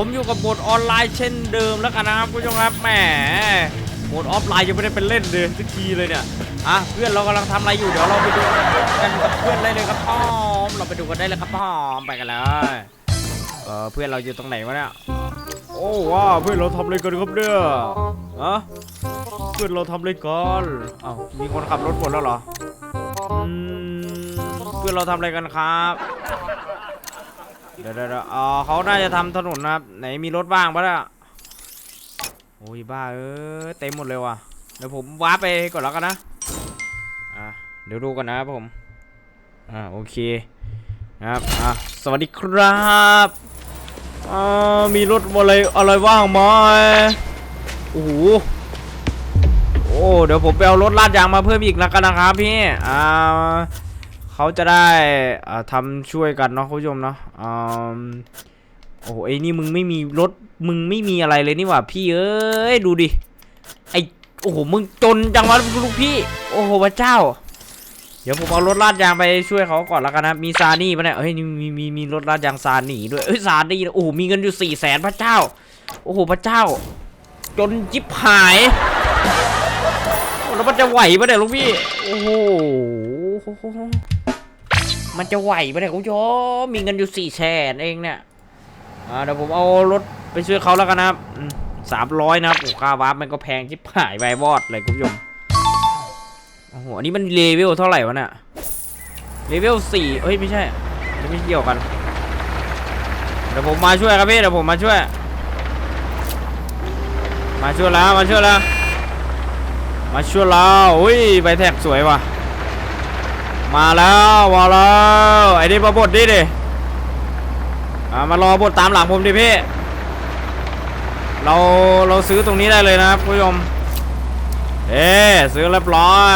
ผมอยู่กับโหมดออนไลน์เช่นเดิมแล้วกันนะครับคุณผู้ชมครับแหมโหมดออฟไลน์ยังไม่ได้เป็นเล่นเลยสักทีเลยเนี่ยอะเพื่อนเรากำลังทำอะไรอยู่เดี๋ยวเราไปดูกันกับเพื่อนได้เลยครับพ่อมเราไปดูกันได้เลยครับพ่อมไปกันเลยเออเพื่อนเราอยู่ตรงไหนวะเนี่ยโอ้ว้าเพื่อนเราทำอะไรกันครับเนี่ยอะเพื่อนเราทำอะไรกันอ้าวมีคนขับรถหมดแล้วเหรออืมเพื่อนเราทำอะไรกันครับ เดี๋ยวเดี๋ยวเดี๋ยวอ๋อเขาน่าจะทำถนนนะครับ ไหนมีรถบ้างปะเนี่ยโอ้ยบ้าเออเต็มหมดเลยว่ะ เดี๋ยวผมวาร์ปไปก่อนแล้วกันนะ อะเดี๋ยวดูก่อนนะครับผม อ่าโอเคครับอะสวัสดีครับอ่ามีรถอะไรอะไรว่างไหมโอ้โหโอ้เดี๋ยวผมไปเอารถลาดยางมาเพิ่มอีกแล้วกันนะครับพี่อ่า เขาจะได้อ่าทำช่วยกันเนาะคุณผู้ชมเนาะอืมโอ้โหไอ้นี่มึงไม่มีรถมึงไม่มีอะไรเลยนี่หว่าพี่เอ้ยดูดิไอโอ้โหมึงจนจังวะลูกพี่ โอ้โหพระเจ้า เดี๋ยวผมเอารถลาดยางไปช่วยเขาก่อนแล้วกันนะมีซานี่ปะเนี่ยเฮ้ยมีมีมีรถลาดยางซานี่ด้วยเอ้ยซานี่นะโอ้โหมีเงินอยู่สี่แสนพระเจ้า โอ้โหพระเจ้า จนจิบหายแล้วมันจะไหวปะเนี่ยลูกพี่ โอ้โห มันจะไหวปะเนี่ยคุณผู้ชมมีเงินอยู่สี่แสนเองเนี่ยอ่าเดี๋ยวผมเอารถไปช่วยเขาแล้วกันนะครับสามร้อยนะครับโอ้ค่าวาร์ปมันก็แพงชิบหายใบวอดเลยคุณผู้ชมโอ้โหอันนี้มันเลเวลเท่าไหร่วะเนี่ยเลเวลสี่เฮ้ยไม่ใช่ไม่เกี่ยวกันเดี๋ยวผมมาช่วยครับพี่เดี๋ยวผมมาช่วย มาช่วยแล้วมาช่วยแล้วมาช่วยแล้วอุ้ยใบแท็กสวยว่ะ มาแล้วมาแล้วไอ้นี่มาบดดิดิมารอบดตามหลังผมดิพี่ เราเราซื้อตรงนี้ได้เลยนะครับคุณผู้ชมเอ๊ซื้อเรียบร้อย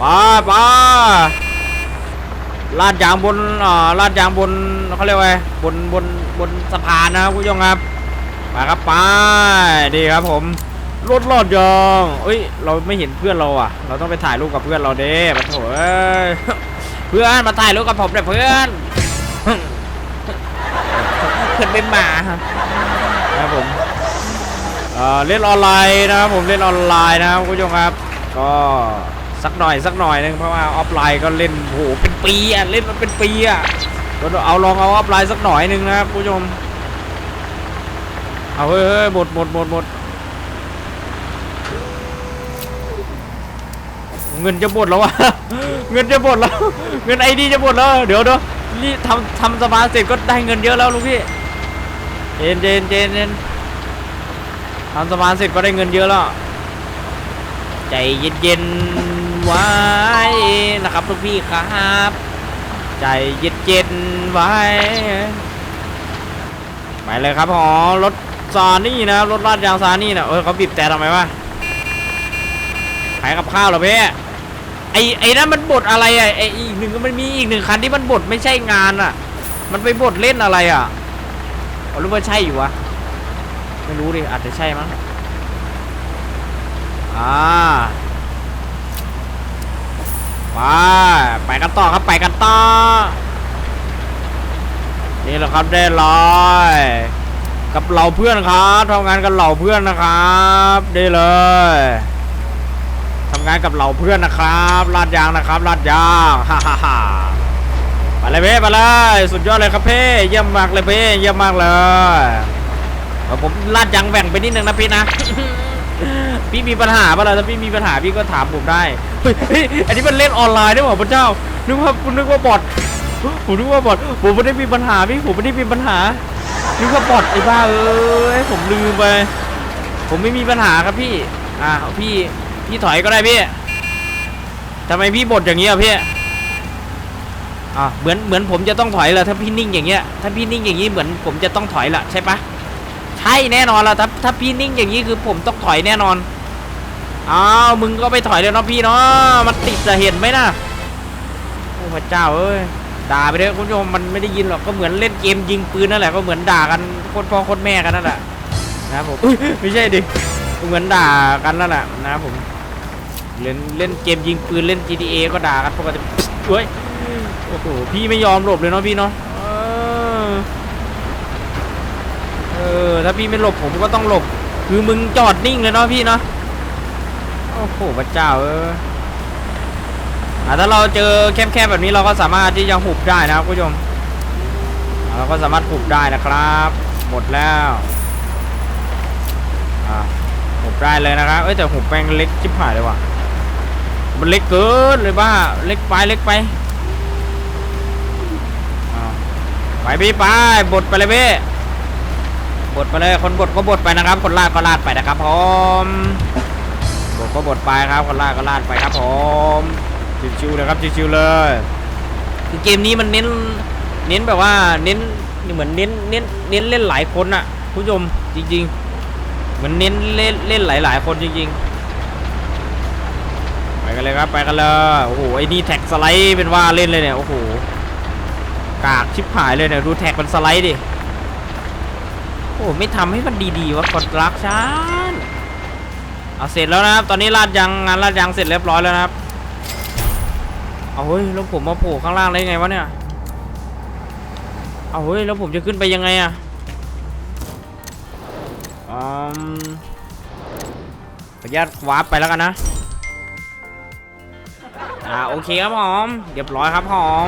ป้าป้าลาดยางบนอ่าลาดยางบนเขาเรียกว่าบนบนบนสะพานนะครับคุณผู้ชมครับมาครับไปดีครับผม รถลอดยางเอ้ย เราไม่เห็นเพื่อนเราอะ เราต้องไปถ่ายรูปกับเพื่อนเราเด้มาโถเอ้ยเพื่อนมาถ่ายรูปกับผมหน่อยเพื่อนเพื่อนเป็นหมานะครับผมเล่นออนไลน์นะครับผมเล่นออนไลน์นะครับคุณผู้ชมครับ ก็สักหน่อยสักหน่อยนึงเพราะว่าออฟไลน์ก็เล่นโหเป็นปีอะเล่นมันเป็นปีอะเราเอาลองเอาออฟไลน์สักหน่อยนึงนะครับคุณผู้ชมเอาเฮ้ยหมดหมดหมดหมด เงินจะหมดแล้ววะเงินจะหมดแล้ว เงินไอดีจะหมดแล้ว เดี๋ยวเดี๋ยวนี่ทำทำสมาเสร็จก็ได้เงินเยอะแล้วลุงพี่เจนเจนเจนเจนทำสมาเสร็จก็ได้เงินเยอะแล้วใจเย็นๆไว้นะครับลุงพี่ครับ ใจเย็นๆไว้ไปเลยครับหอรถซานี่นะครับรถลาดยางซานี่นะเออเขาบีบแต่ทำไมวะขายกับข้าวเหรอเพ่ ไอ้ไอ้นั่นมันบทอะไรอะไอ้อีกหนึ่งมันมีอีกหนึ่งคันที่มันบทไม่ใช่งานอะ มันไปบทเล่นอะไรอะเรู้ว่าใช่อยู่วะไม่รู้ดิอาจจะใช่มั้งอ่าไปไปกันต่อครับไปกันต่อนี่แหละครับได้ร้อยกับเหล่าเพื่อนครับทำงานกับเหล่าเพื่อนนะครับ ได้เลย ทำงานกับเหล่าเพื่อนนะครับลาดยางนะครับลาดยางฮ่าฮ่าฮ่าไปเลยเพ่ไปเลยสุดยอดเลยครับเพ่เยี่ยมมากเลยเพ่เยี่ยมมากเลยผมลาดยางแบ่งไปนิดนึงนะพี่นะพี่มีปัญหาปะล่ะถ้าพี่มีปัญหาพี่ก็ถามผมได้เฮ้ยอันนี้มันเล่นออนไลน์ด้วยหรอพระเจ้านึกว่าคุณนึกว่าบอทผมนึกว่าบอทผมไม่ได้มีปัญหาพี่ผมไม่ได้มีปัญหานึกว่าบอทไอ้บ้าเอ้ยผมลืมไป ผมไม่มีปัญหาครับพี่อ่าพี่ พี่ถอยก็ได้พี่ทำไมพี่บ่นอย่างนี้อะพี่อ่าเหมือนเหมือนผมจะต้องถอยเหรอถ้าพี่นิ่งอย่างเงี้ยถ้าพี่นิ่งอย่างนี้เหมือนผมจะต้องถอยละใช่ปะใช่แน่นอนละถ้าถ้าพี่นิ่งอย่างนี้คือผมต้องถอยแน่นอนอ้าวมึงก็ไปถอยเลยเนาะพี่เนาะมันติดจะเห็นไหมนะโอ้พระเจ้าเอ้ยด่าไปเลยคุณผู้ชมมันไม่ได้ยินหรอกก็เหมือนเล่นเกมยิงปืนนั่นแหละก็เหมือนด่ากันโคตรพ่อโคตรแม่กันนั่นแหละนะผมไม่ใช่ดิก็เหมือนด่ากันนั่นแหละนะผม เล่นเล่นเกมยิงปืนเล่น GTA ก็ด่ากันปกติเฮ้ยโอ้โหพี่ไม่ยอมหลบเลยเนาะพี่เนาะเออถ้าพี่ไม่หลบผมก็ต้องหลบ คือมึงจอดนิ่งเลยเนาะพี่เนาะโอ้โหพระเจ้าเอออ่ถ้าเราเจอแคบๆแบบนี้เราก็สามารถที่จะหุบได้นะครับคุณผู้ชมเราก็สามารถหุบได้นะครับ หมดแล้วอะหุบได้เลยนะครับเอ้ยแต่หุบแม่งเล็กชิบหายเลยว่ะ มันเล็กเกินเลยบ้า เล็กไปเล็กไปไปพี่ไปบดไปเลยพี่บดไปเลยคนบดก็บดไปนะครับ คนลาดก็ลาดไปนะครับผมบดก็บดไปครับ คนลาดก็ลาดไปครับผมชิวๆเลยครับชิวๆเลยคือเกมนี้มันเน้นเน้นแบบว่าเน้นเหมือนเน้นเน้นเน้นเล่นหลายคนอะผู้ชมจริงๆ เหมือนเน้นเล่นเล่นหลายๆคนจริงๆ กันเลยครับไปกันเลยโอ้โหไอ้นี่แท็กสไลด์เป็นว่าเล่นเลยเนี่ยโอ้โหกากชิบหายเลยเนี่ยดูแท็กมันสไลด์ดิโอ้โหไม่ทำให้มันดีๆวะกดรักชันเอาเสร็จแล้วนะครับ ตอนนี้ลาดยางงานลาดยางเสร็จเรียบร้อยแล้วนะครับเอาเฮ้ยแล้วผมมาโผล่ข้างล่างได้ไงวะเนี่ยเอาเฮ้ยแล้วผมจะขึ้นไปยังไงอะอืมขออนุญาตวาร์ปไปแล้วกันนะ อ่าโอเคครับผมเรียบร้อยครับผม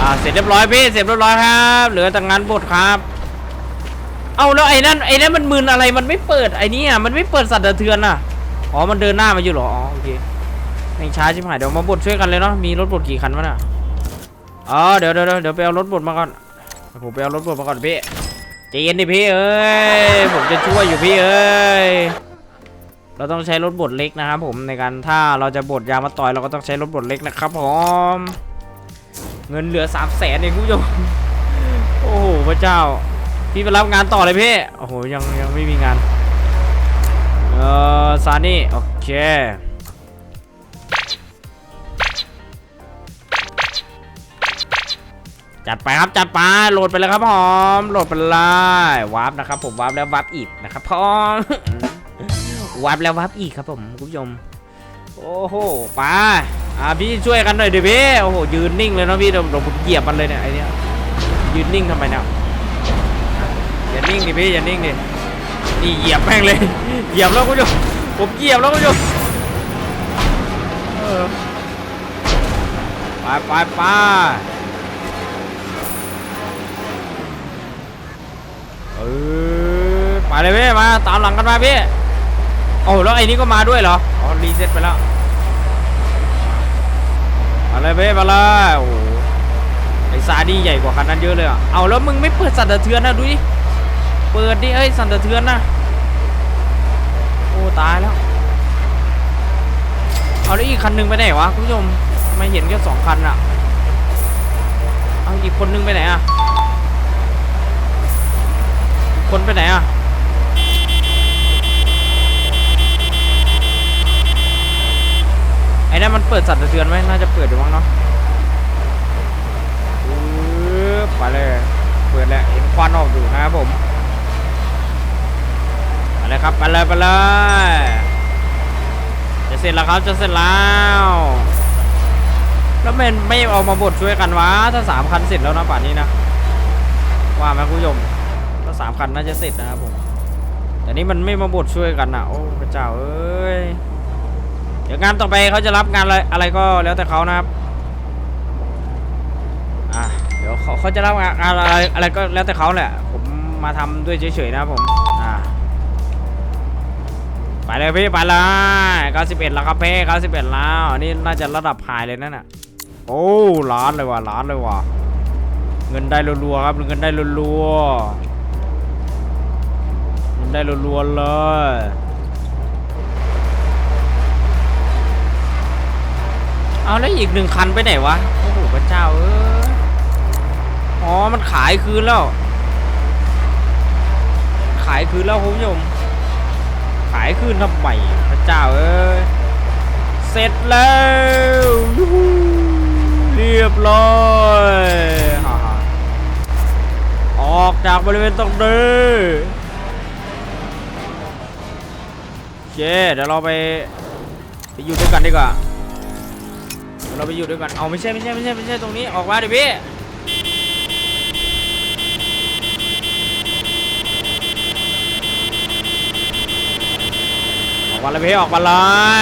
อ่าเสร็จเรียบร้อยพี่เสร็จเรียบร้อยครับเหลือแต่งานบทครับ เอาแล้วไอ้นั่นไอ้นั่นมันมึนอะไรมันไม่เปิดไอ้นี่อะมันไม่เปิดสัตว์เทือนอะอ๋อมันเดินหน้ามาอยู่หรออ๋อโอเคไม่ช้าชิบหายเดี๋ยวมาบดช่วยกันเลยเนาะมีรถบดกี่คันวะน่ะอ๋อเดี๋ยวเดี๋ยวเดี๋ยวเดี๋ยวไปเอารถบดมาก่อนผมไปเอารถบดมาก่อนพี่ใจเย็นดิพี่เอ้ยผมจะช่วยอยู่พี่เอ้ย เราต้องใช้รถบดเล็กนะครับผมในการถ้าเราจะบดยามาต่อยเราก็ต้องใช้รถบดเล็กนะครับผมเงินเหลือสามแสนเองคุณผู้ชมโอ้โหพระเจ้า พี่ไปรับงานต่อเลยพี่โอ้โหยังยังไม่มีงานเออซานี่โอเคจัดไปครับจัดไปโหลดไปเลยครับผมโหลดไปเลยวาร์ปนะครับผมวาร์ปแล้ววาร์ปอีกนะครับพร้อม วับแล้ววับอีกครับผมคุณผู้ชมโอ้โหปาอ่าพี่ช่วยกันหน่อยดิพี่โอ้โหยืนนิ่งเลยเนาะพี่เดี๋ยวผมเหยียบมันเลยเนี่ยไอเนี้ยยืนนิ่งทำไมเนี่ยอะอย่านิ่งดิพี่อย่านิ่งดินี่เหยียบแม่งเลยเหยียบแล้วคุณผู้ชมผมเหยียบแล้วคุณผู้ชมไปไปไปเออไปเลยพี่มาตามหลังกันมาพี่ โอ้แล้วไอ้นี่ก็มาด้วยเหรอ อ๋อรีเซ็ตไปแล้วมาเลยเบ้มาเลยโอ้ไอซาดีใหญ่กว่าคันนั้นเยอะเลยอะ เอาแล้วมึงไม่เปิดสั่นสะเทือนนะดูดิ เปิดดิเอ้ยสั่นสะเทือนนะ โอ้ตายแล้ว เอาแล้วอีกคันหนึงไปไหนวะคุณผู้ชมทำไม่เห็นแค่สองคันอะ เอาอีกคนนึงไปไหนอะ คนไปไหนอะ ไอ้นั่นมันเปิดสั่นสะเทือนไหมน่าจะเปิดอยู่มั้งเนาะปึ๊บไปเลย เปิดแล้วเห็นควันออกอยู่นะครับผมไปเลยครับไปเลยไปเลยจะเสร็จแล้วครับจะเสร็จแล้วแล้วมันไม่เอามาบดช่วยกันวะถ้าสามคันเสร็จแล้วนะป่านนี้นะว่าไหมคุณผู้ชมถ้าสามคันน่าจะเสร็จนะครับผมแต่นี่มันไม่มาบดช่วยกันอะโอ้พระเจ้าเอ้ย ดี๋ยวงานต่อไปเขาจะรับงานอะไรอะไรก็แล้วแต่เขานะครับอะเดี๋ยวเขาเขาจะรับงานอะไรอะไรก็แล้วแต่เขาแหละ ผมมาทำด้วยเฉยๆนะผมอ่าไปเลยพี่ไปเลย91แล้วครับเพ่91แล้วนี่น่าจะระดับไฮเลยนั่นน่ะโอ้ล้านเลยว่ะล้านเลยว่ะเงินได้รัวๆครับเงินได้รัวๆเงินได้รัวๆเลย เอาแล้วอีกหนึ่งคันไปไหนวะ โอ้โหพระเจ้าเอออ๋อ มันขายคืนแล้ว ขายคืนแล้วคุณผู้ชม ขายคืนทำไมพระเจ้าเอ้ยเสร็จแล้ว เรียบร้อยออกจากบริเวณตรงนี้โอเคเดี๋ยวเราไปไปอยู่ด้วยกันดีกว่า เราไปอยู่ด้วยกันเอาไม่ใช่ไม่ใช่ไม่ใช่ไม่ใช่ตรงนี้ออกมาดิพี่ออกมาเลยพี่ออกมาเล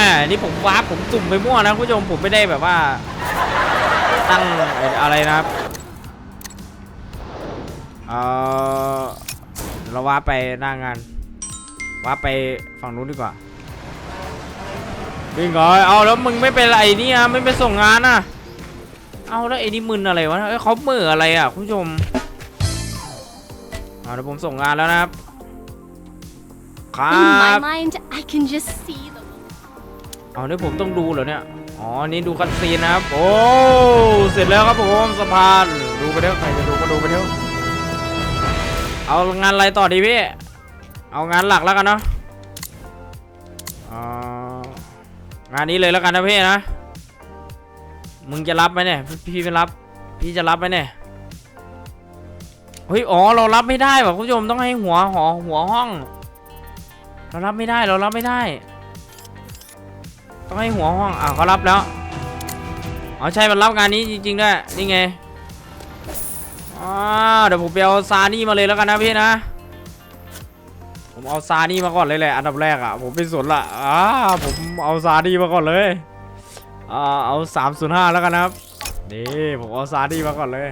ยนี่ผมวาร์ปผมจุ่มไปมั่วนะคุณผู้ชมผมไม่ได้แบบว่า ตั้งอะไรนะครับเออเราวาร์ปไปหน้างานวาร์ปไปฝั่งนู้นดีกว่า วิ่งก่อนเอาแล้วมึงไม่เป็นไรเนี่ยไม่ไปส่งงานอะ เอาแล้วไอ้นี่มึนอะไรวะเอ้ยเขาเหมืออะไรอะคุณผู้ชมเอาเดี๋ยวผมส่งงานแล้วนะครับครั In บ my mind, I can just see them. เอาเนี่ยผมต้องดูเหรอเนี่ย อ๋อ นี่ดูคันซีนนะครับ โอ้ เสร็จแล้วครับผมสะพาน ดูไปเถอะใครจะดูก็ดูไปเถอะเอางานอะไรต่อดีพี่ เอางานหลักแล้วกันเนาะางานนี้เลยแล้วกันนะพี่นะ มึงจะรับไหมเนี่ย พี่พี่ไม่รับ พี่จะรับไหมเนี่ย เฮ้ย อ๋อ เรารับไม่ได้ว่ะคุณผู้ชมต้องให้หัวหอหัวห้อง เรารับไม่ได้ เรารับไม่ได้ ต้องให้หัวห้อง อะเขารับแล้ว อ๋อใช่ มันรับงานนี้จริงๆด้วย นี่ไงอ่าเดี๋ยวผมไปเอาซานี่มาเลยแล้วกันนะพี่นะ เอาซานี่มาก่อนเลยแหละอันดับแรกอะผมไม่สนละอ่าผมเอาซานี่มาก่อนเลยอ่าเอา305แล้วกันนะครับนี่ผมเอาซานี่มาก่อนเลย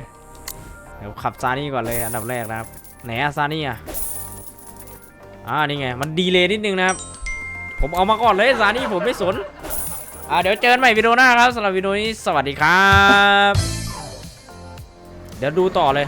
เดี๋ยวขับซานี่ก่อนเลยอันดับแรกนะครับไหนอะซานี่อะอ่านี่ไงมันดีเลยนิดนึงนะครับผมเอามาก่อนเลยซานี่ผมไม่สนอ่าเดี๋ยวเจอกันใหม่วิดีโอหน้าครับสำหรับวิดีโอนี้สวัสดีครับ เดี๋ยวดูต่อเลย